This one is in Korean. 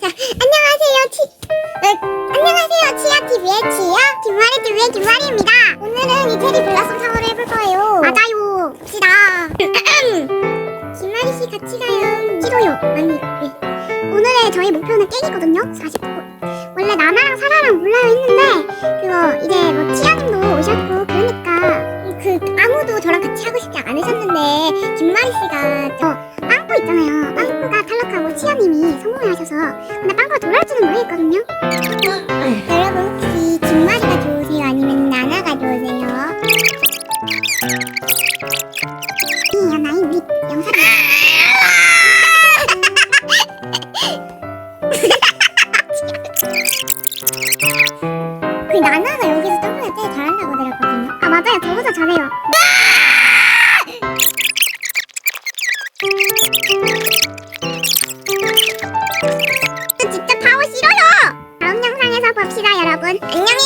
자, 안녕하세요. 치, 어, 안녕하세요. 치아TV의 치아, 김마리TV의 김마리입니다. 오늘은 이 테리 블라썸 타워를 해볼 거예요. 맞아요. 봅시다. 김마리 씨 같이 가요. 싫어요. 아니, 네. 오늘의 저희 목표는 깨기거든요. 40호. 원래 나나랑 사라랑 몰라요 했는데 그거 이제 뭐 치아님도 오셨고 그러니까 그 아무도 저랑 같이 하고 싶지 않으셨는데 김마리 씨가 저 빵꾸 있잖아요. 성공을 하셔서 근데 빵꾸가 돌아올지는 모르겠거든요. 여러분 혹시 김마리가 좋으세요? 아니면 나나가 좋으세요? 그 나나가 여기서 점프를 되게 잘한다고 들었거든요. 아 맞아요, 저보다 잘해요. 여러분. 안녕.